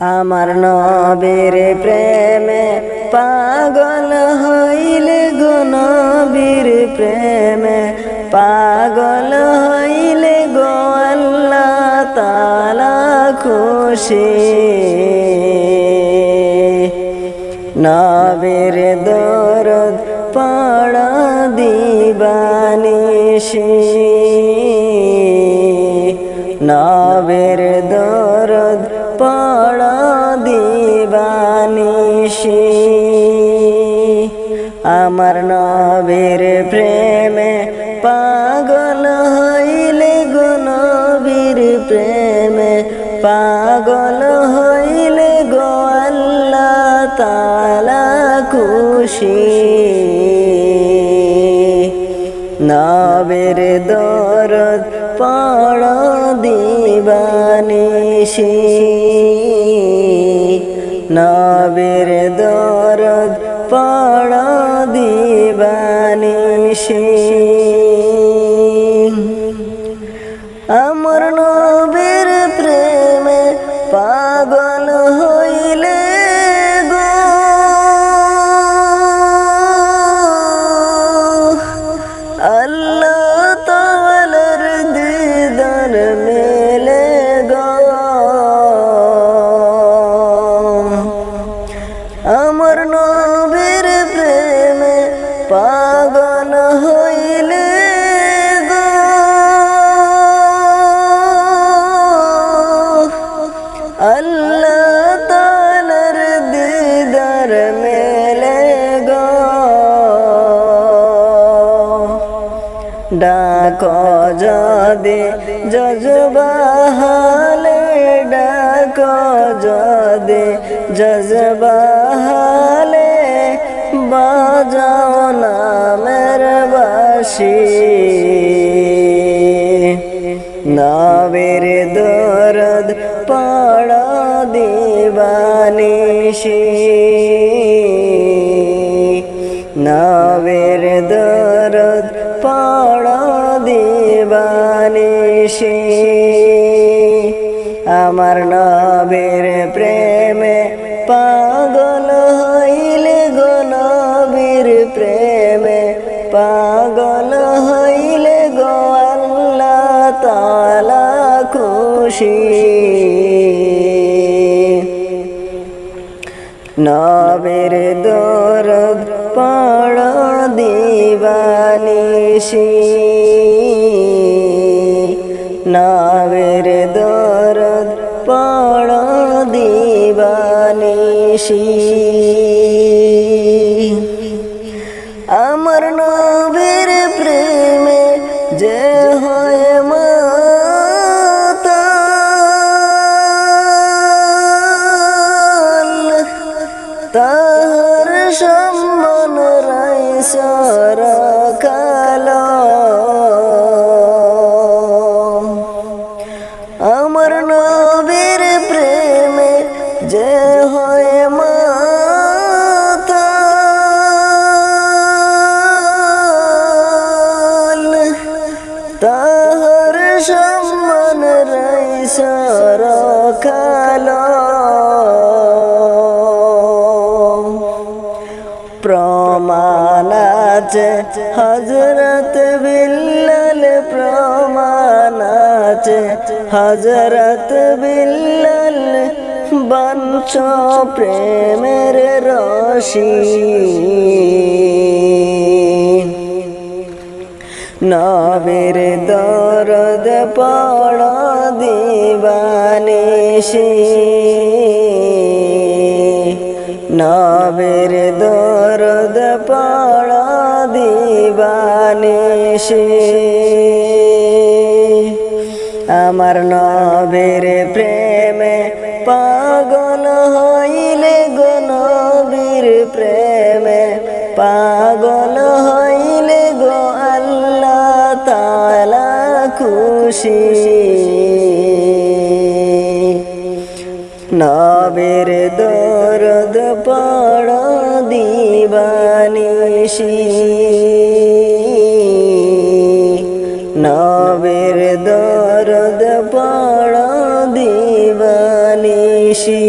আমার নবীর প্রেমে পাগল হইলে গো নবীর প্রেমে। পাগল হইলে গো আল্লাহ তালা খুশি। নবীর দরদ পড়া দিবানিশি। নবীর দরদ আমার নবীর প্রেমে পাগল হইলে গো নবীর প্রেমে। পাগল হইলে গো আল্লাহ তালা খুশি। নবের দরদ পড় দিবানিশি। নবের দরদ দিবানিশি আল্লাহ তালার দিদার মেলে গো ডাক যদি জজবাহালে ডাক যদি জজবাহালে বাজাও দরদ পড়া দিবানিশি আমার নবের প্রেমে পাগল হইলে গো নবীর প্রেমে। পাগল হইলে গো আল্লাহ তালা খুশি। নবের দরদ পড় দিবানিশি নবের দরদ পড় দিবানিশি। আমার নবীর প্রেমে যে হয় তার সম্মান রাই কালো কালো প্রমাণ আছে হজরত বিল্লাল প্রমাণ আছে। হজরত বিল্লাল বংশ প্রেমের রশি। নবীর দরদ পড় দিবানিশি। নবীর দরদ পড় দিবানিশি। আমার নবীর প্রেমে খুশি। নবের দরদ পড় দিবানিশি। নবের দরদ পড় দিবানিশি।